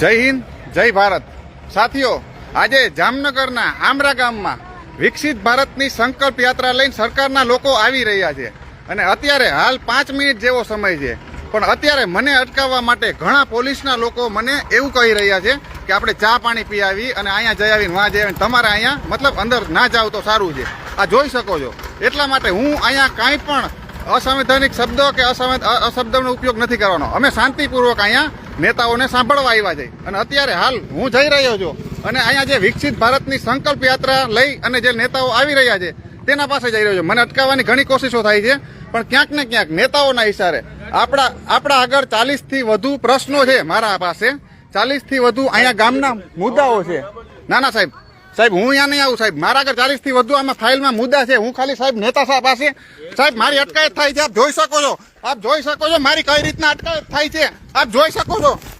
જય હિન્દ, જય ભારત. સાથીઓ, આજે જામનગરના આમરા ગામમાં વિકસિત ભારતની સંકલ્પ યાત્રા લઈને સરકારના લોકો આવી રહ્યા છે. અને અત્યારે હાલ પાંચ મિનિટ જેવો સમય છે. પણ અત્યારે મને અટકાવવા માટે ઘણા પોલીસના લોકો મને એવું કહી રહ્યા છે કે આપણે ચા પાણી પી આવી અને અહીંયા જઈ આવીને વાં જઈ તમારે અહીંયા મતલબ અંદર ના જાવ તો સારું છે. આ જોઈ શકો છો. એટલા માટે હું અહીંયા કાંઈ પણ અસંવૈધાનિક શબ્દો કે અસંવૈ અશબ્દોનો ઉપયોગ નથી કરવાનો. અમે શાંતિપૂર્વક અહીંયા નેતાઓને સાંભળવા આવ્યા છે. અને અત્યારે હાલ હું જઈ રહ્યો છું અને અહીંયા જે વિકસિત ભારતની સંકલ્પ યાત્રા લઈ અને જે નેતાઓ આવી રહ્યા છે, તેના પાસે જઈ રહ્યો છું. મને અટકાવવાની ઘણી કોશિશો થાય છે, પણ ક્યાંક ને ક્યાંક નેતાઓના ઇશારે આપણા આપણા આગળ ચાલીસથી વધુ પ્રશ્નો છે મારા પાસે. ચાલીસથી વધુ અહીંયા ગામના મુદ્દાઓ છે. ના ના સાહેબ સાહેબ, હું અહીંયા નહીં આવું, સાહેબ. મારા આગળ ચાલીસથી વધુ આમાં ફાઇલમાં મુદ્દા છે. હું ખાલી, સાહેબ, નેતા સાહેબ પાસે. સાહેબ, મારી અટકાયત થાય છે. આપ જોઈ શકો છો. આપ જોઈ શકો છો, મારી કઈ રીતના અટકાયત થાય છે. આપ જોઈ શકો છો.